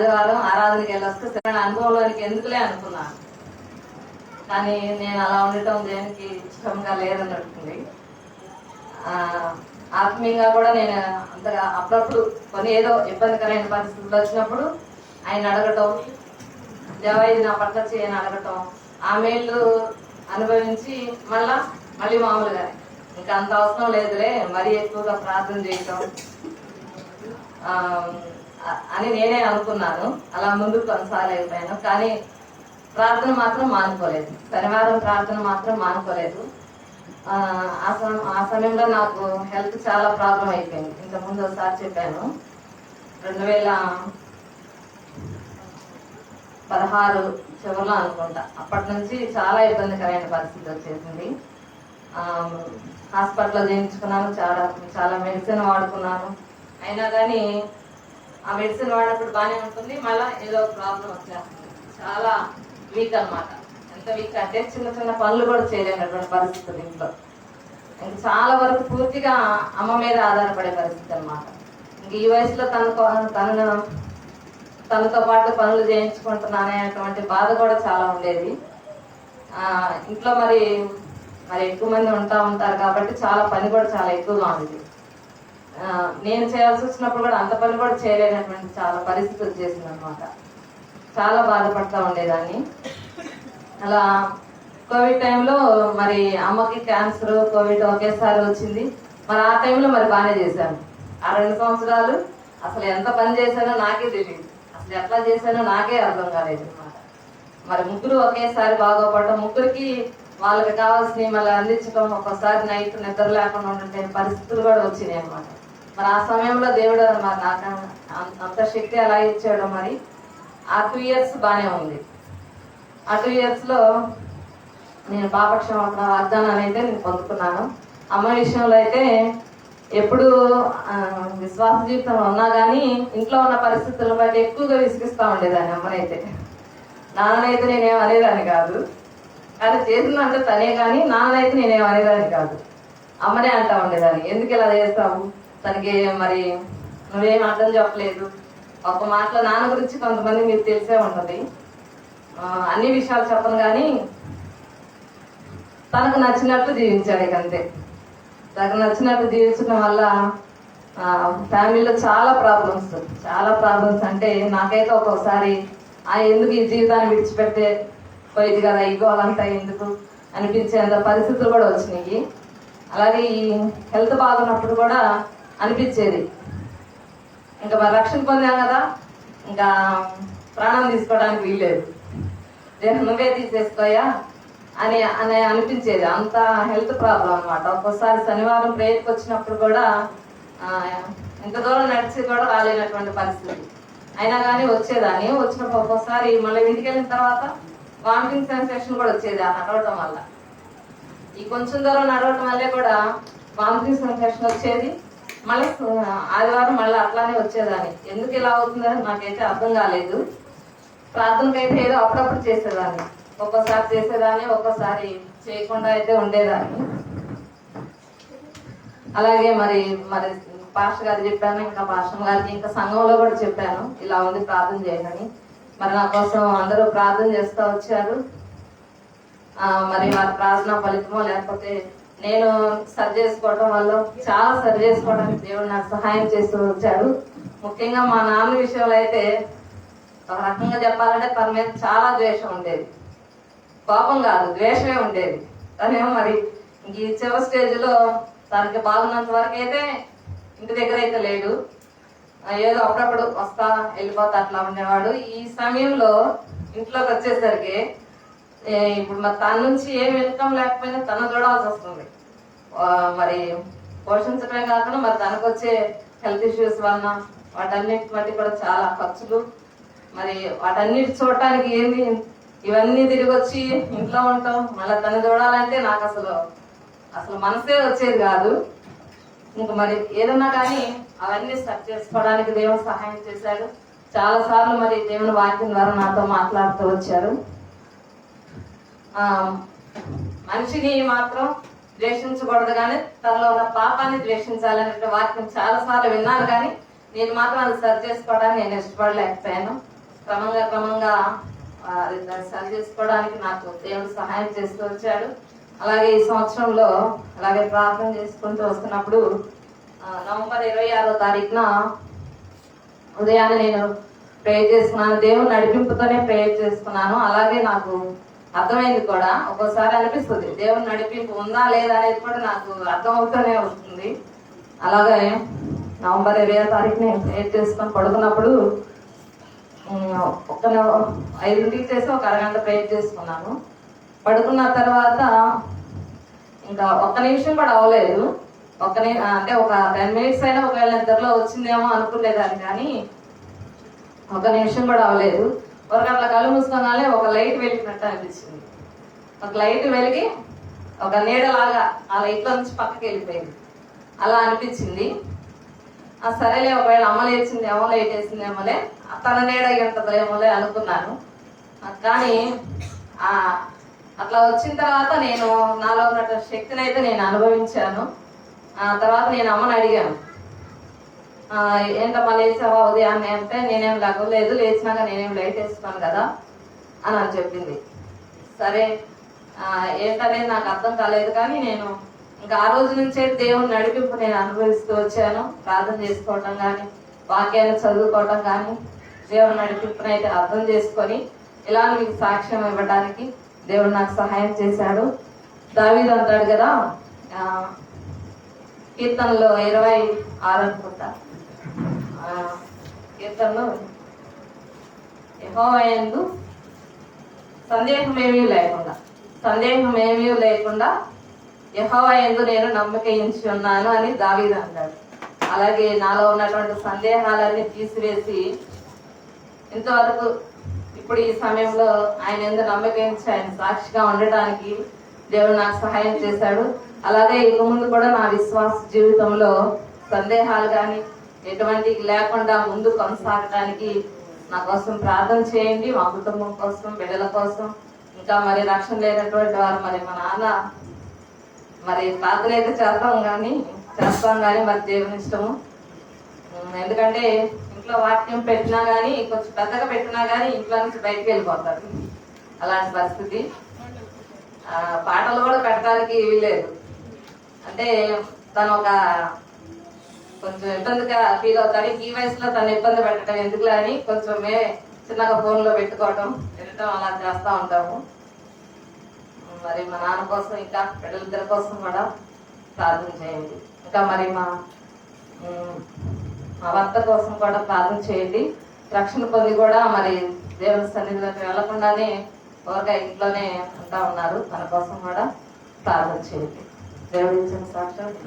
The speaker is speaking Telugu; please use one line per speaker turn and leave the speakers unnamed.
ఆదివారం ఆరాధనకి వెళ్ళొస్తే సరైన అనుభవంలోనికి ఎందుకులే అనుకున్నాను కానీ నేను అలా ఉండటం దేనికి ఇష్టంగా లేదన్నట్టుంది ఆత్మీయంగా కూడా నేను అంతగా అప్పుడప్పుడు కొన్ని ఏదో ఇబ్బందికరమైన పరిస్థితులు వచ్చినప్పుడు ఆయన అడగటం దేవా ఇది నా పట్ల చేయని అడగటం ఆ మేళ్ళు అనుభవించి మళ్ళా మళ్ళీ మామూలుగా ఇంకా అంత అవసరం లేదులే మరీ ఎక్కువగా ప్రార్థన చేయటం అని నేనే అనుకున్నాను. అలా ముందుకు కొనసాగలేకపోయాను. కానీ ప్రార్థన మాత్రం మానుకోలేదు. శనివారం ప్రార్థన మాత్రం మానుకోలేదు. ఆ, సమ- ఆ సమయంలో నాకు హెల్త్ చాలా ప్రాబ్లం అయిపోయింది. ఇంతకుముందు ఒకసారి చెప్పాను. రెండు వేల పదహారు చివరిలో అనుకుంటా. అప్పటి నుంచి చాలా ఇబ్బందికరమైన పరిస్థితి వచ్చేసింది. హాస్పిటల్లో చేయించుకున్నాను. చాలా చాలా మెడిసిన్ వాడుకున్నాను. అయినా కానీ ఆ మెడిసిన్ వాడినప్పుడు బాగానే ఉంటుంది. మళ్ళీ ఏదో ప్రాబ్లం వచ్చేస్తుంది. చాలా వీక్ అన్నమాట. ఎంత వీక్ అంటే చిన్న చిన్న పనులు కూడా చేయలేనటువంటి పరిస్థితులు ఇంట్లో. ఇంక చాలా వరకు పూర్తిగా అమ్మ మీద ఆధారపడే పరిస్థితి అన్నమాట. ఇంక ఈ వయసులో తన తనను తనతో పాటు పనులు చేయించుకుంటున్నాననేటువంటి బాధ కూడా చాలా ఉండేది. ఇంట్లో మరి మరి ఎక్కువ మంది ఉంటా ఉంటారు కాబట్టి చాలా పని కూడా చాలా ఎక్కువగా ఉంది నేను చేయాల్సి వచ్చినప్పుడు కూడా అంత పని కూడా చేయలేనటువంటి చాలా పరిస్థితి వచ్చేసింది అనమాట చాలా బాధపడతా ఉండేదాన్ని. అలా కోవిడ్ టైంలో మరి అమ్మకి క్యాన్సర్ కోవిడ్ ఒకేసారి వచ్చింది. మరి ఆ టైంలో మరి బాగానే చేశాను. ఆ రెండు సంవత్సరాలు అసలు ఎంత పని చేశానో నాకే తెలియదు అసలు ఎట్లా చేశానో నాకే అర్థం కాలేదు అనమాట మరి ముగ్గురు ఒకేసారి బాగోపడటం ముగ్గురికి వాళ్ళకి కావాల్సినవి మళ్ళీ అందించడం ఒక్కోసారి నైట్ నిద్ర లేకుండా ఉండే పరిస్థితులు కూడా వచ్చినాయి అనమాట మరి ఆ సమయంలో దేవుడు మరి నాకు అంత- శక్తి ఎలా ఇచ్చాడు మరి ఆ టూ ఇయర్స్ బాగానే ఉంది. ఆ టూ ఇయర్స్లో నేను పాపక్షమ వాగ్దానాన్ని అయితే నేను పొందుకున్నాను. అమ్మ విషయంలో అయితే ఎప్పుడు విశ్వాస జీవితంలో ఉన్నా కానీ ఇంట్లో ఉన్న పరిస్థితులను బట్టి ఎక్కువగా విసిగిస్తూ ఉండేదాన్ని అమ్మనైతే. నాన్ననైతే నేనేం అనేదాన్ని కాదు. కానీ చేసిందంటే తనే కానీ నాన్ననైతే నేనేం అనేదాన్ని కాదు. అమ్మనే అంటా ఉండేదాన్ని. ఎందుకు ఇలా చేస్తావు? తనకి మరి నువ్వేం అర్థం చెప్పలేదు. ఒక మాటలో నాన్న గురించి కొంతమంది మీకు తెలిసే ఉంటుంది. అన్ని విషయాలు చెప్పను కానీ తనకు నచ్చినట్లు జీవించాడు ఇక అంతే. తనకు నచ్చినట్లు జీవించడం వల్ల ఫ్యామిలీలో చాలా ప్రాబ్లమ్స్ చాలా ప్రాబ్లమ్స్ అంటే నాకైతే ఒక్కొక్కసారి ఆ ఎందుకు ఈ జీవితాన్ని విడిచిపెట్టే పోయింది కదా ఈ గోలంతా ఎందుకు? అనిపించేంత పరిస్థితులు కూడా వచ్చినాయి. అలాగే ఈ హెల్త్ బాగున్నప్పుడు కూడా అనిపించేది. ఇంకా మరి రక్షణ పొందాం కదా? ఇంకా ప్రాణం తీసుకోవడానికి వీల్లేదు. నేను నువ్వే తీసేసుకోయా? అని అని అనిపించేది. అంత హెల్త్ ప్రాబ్లం అనమాట ఒక్కోసారి శనివారం ప్రేయర్కి వచ్చినప్పుడు కూడా ఇంత దూరం నడిచి కూడా రాలేనటువంటి పరిస్థితి. అయినా కానీ వచ్చేదాన్ని. వచ్చినప్పుడు ఒక్కోసారి మళ్ళీ ఇంటికి వెళ్ళిన తర్వాత వామిటింగ్ సెన్సేషన్ కూడా వచ్చేది ఆ నడవటం వల్ల. ఈ కొంచెం దూరం నడవటం వల్లే కూడా వామిటింగ్ సెన్సేషన్ వచ్చేది. మళ్ళీ ఆదివారం మళ్ళీ అట్లానే వచ్చేదాన్ని. ఎందుకు ఇలా అవుతుందని నాకైతే అర్థం కాలేదు. ప్రార్థనకైతే ఏదో అప్పుడప్పుడు చేసేదాన్ని. ఒక్కోసారి చేసేదాన్ని ఒక్కోసారి చేయకుండా అయితే ఉండేదాన్ని. అలాగే మరి మరి పాస్టర్ గారు చెప్పాను ఇంకా పాస్టర్ గారికి ఇంకా సంఘంలో కూడా చెప్పాను ఇలా ఉంది ప్రార్థన చేయమని మరి నా కోసం అందరూ ప్రార్థన చేస్తూ వచ్చారు. మరి వారి ప్రార్థన ఫలితమో లేకపోతే నేను సరి చేసుకోవడం వల్ల చాలా సరి చేసుకోవడానికి దేవుడు నాకు సహాయం చేస్తూ వచ్చాడు. ముఖ్యంగా మా నాన్న విషయంలో అయితే ఒక రకంగా చెప్పాలంటే తన మీద చాలా ద్వేషం ఉండేది. కోపం కాదు ద్వేషమే ఉండేది. తనేమో మరి ఈ చివరి స్టేజ్లో తనకి బాగున్నంత వరకు అయితే ఇంటి దగ్గర అయితే లేడు. ఏదో అప్పుడప్పుడు వస్తా వెళ్ళిపోతా అట్లా ఉండేవాడు. ఈ సమయంలో ఇంట్లోకి వచ్చేసరికి ఇప్పుడు మరి తన నుంచి ఏం ఇన్కమ్ లేకపోయినా తను చూడాల్సి వస్తుంది. మరి పోషించడమే కాకుండా మరి తనకు వచ్చే హెల్త్ ఇష్యూస్ వలన వాటన్నిటి బట్టి కూడా చాలా ఖర్చులు. మరి వాటన్నిటి చూడటానికి ఏంది? ఇవన్నీ తిరిగి వచ్చి ఇంట్లో ఉంటాం. మళ్ళీ తను చూడాలంటే నాకు అసలు అసలు మనసే వచ్చేది కాదు. ఇంకా మరి ఏదన్నా కానీ అవన్నీ సెట్ చేసుకోవడానికి దేవుడు సహాయం చేశాడు. చాలా సార్లు మరి దేవుని వాక్యం ద్వారా నాతో మాట్లాడుతూ వచ్చారు. మనిషిని మాత్రం ద్వేషించకూడదు కానీ తనలో ఉన్న పాపాన్ని ద్వేషించాలనే వాక్యం చాలా సార్లు విన్నాను కానీ నేను మాత్రం అది సరి చేసుకోవడానికి నేను ఇష్టపడలేకపోయాను. క్రమంగా క్రమంగా అది దాన్ని సరి చేసుకోవడానికి నాకు దేవుడు సహాయం చేస్తూ వచ్చాడు. అలాగే ఈ సంవత్సరంలో అలాగే ప్రార్థన చేసుకుంటూ వస్తున్నప్పుడు నవంబర్ ఇరవై ఆరో తారీఖున ఉదయాన్నే నేను ప్రేయర్ చేసుకున్నాను. దేవుడు నడిపింపుతోనే ప్రేయర్ చేసుకున్నాను. అలాగే నాకు అర్థమైంది కూడా. ఒక్కోసారి అనిపిస్తుంది దేవుని నడిపింపు ఉందా లేదా అనేది కూడా నాకు అర్థం అవుతూనే వస్తుంది అలాగే నవంబర్ ఇరవై తారీఖు నేను చేసుకొని పడుకున్నప్పుడు ఉమ్, ఒక ఐదింటికి చేసి ఒక అరగంట ప్రేర్ చేసుకున్నాను. పడుకున్న తర్వాత ఇంకా ఒక్క నిమిషం కూడా అవ్వలేదు. ఒక ని అంటే ఒక టెన్ మినిట్స్ అయినా ఒకవేళ నిద్రలో వచ్చిందేమో అనుకునేదాన్ని కానీ ఒక నిమిషం కూడా అవ్వలేదు. ఒక అట్లా కళ్ళు మూసుకోగానే ఒక లైట్ వెలిగినట్టు అనిపించింది. ఒక లైట్ వెలిగి ఒక నీడలాగా ఆ లైట్లో నుంచి పక్కకి వెళ్ళిపోయింది. అలా అనిపించింది. ఆ సరేలే ఒకవేళ అమ్మ లేచిందేమో లైట్ వేసిందేమోలే తన నీడ ఉంటుందేమోలే అనుకున్నాను. కానీ ఆ అట్లా వచ్చిన తర్వాత నేను నాలో ఉన్న శక్తిని అయితే నేను అనుభవించాను. ఆ తర్వాత నేను అమ్మని అడిగాను. ఏంటమ్మా లేచావా ఉదయాన్నే? అంటే నేనేం లేకలేదు లేచినాక నేనేం లైట్ వేసుకున్నాను కదా అని అని చెప్పింది. సరే ఏంటనేది నాకు అర్థం కాలేదు కానీ నేను ఇంకా ఆ రోజు నుంచే దేవుని నడిపింపు నేను అనుభవిస్తూ వచ్చాను. ప్రార్థన చేసుకోవటం కానీ వాక్యాన్ని చదువుకోవటం కానీ దేవుని నడిపింపుని అయితే అర్థం చేసుకొని ఇలా మీకు సాక్ష్యం ఇవ్వడానికి దేవుడు నాకు సహాయం చేశాడు. దావీదు అంటాడు కదా కీర్తనలో ఇరవై ఆరు అనుకుంటా. కీర్తనలో యహోవయందు సందేహం ఏమీ లేకుండా సందేహం ఏమీ లేకుండా యహోవయందు నేను నమ్మకించి ఉన్నాను అని దావీదు అంటాడు. అలాగే నాలో ఉన్నటువంటి సందేహాలన్నీ తీసివేసి ఇంతవరకు ఇప్పుడు ఈ సమయంలో ఆయన ఎందు నమ్మకించి ఆయన సాక్షిగా ఉండటానికి దేవుడు నాకు సహాయం చేశాడు. అలాగే ఇక ముందు కూడా నా విశ్వాస జీవితంలో సందేహాలు కానీ ఎటువంటి లేకుండా ముందు కొనసాగడానికి నా కోసం ప్రార్థన చేయండి మా కుటుంబం కోసం బిడ్డల కోసం. ఇంకా మరి రక్షణ లేనటువంటి వారు మరి మా నాన్న మరి ప్రార్థన అయితే చేస్తాం కానీ చేస్తాం కానీ మరి దేవుని ఇష్టము. ఎందుకంటే ఇంట్లో వాక్యం పెట్టినా కానీ కొంచెం పెద్దగా పెట్టినా కానీ ఇంట్లో నుంచి బయటకు వెళ్ళిపోతారు. అలాంటి పరిస్థితి. పాటలు కూడా పెట్టడానికి వీల్లేదు. అంటే తను ఒక కొంచెం ఇబ్బందిగా ఫీల్ అవుతాడు ఈ వయసులో తను ఇబ్బంది పెట్టడం ఎందుకులే అని కొంచెమే చిన్నగా ఫోన్లో పెట్టుకోవడం వినటం అలా చేస్తూ ఉంటాము. మరి మా నాన్న కోసం ఇంకా పిల్లలిద్దరి కోసం కూడా ప్రార్థన చేయండి. ఇంకా మరి మా మా భర్త కోసం కూడా ప్రార్థన చేయండి. రక్షణ పొంది కూడా మరి దేవుని సన్నిధిలోకి వెళ్ళకుండానే ఊరగా ఇంట్లోనే ఉంటా ఉన్నారు. తన కోసం కూడా ప్రార్థన చేయండి. దేవుడి సాక్షాత్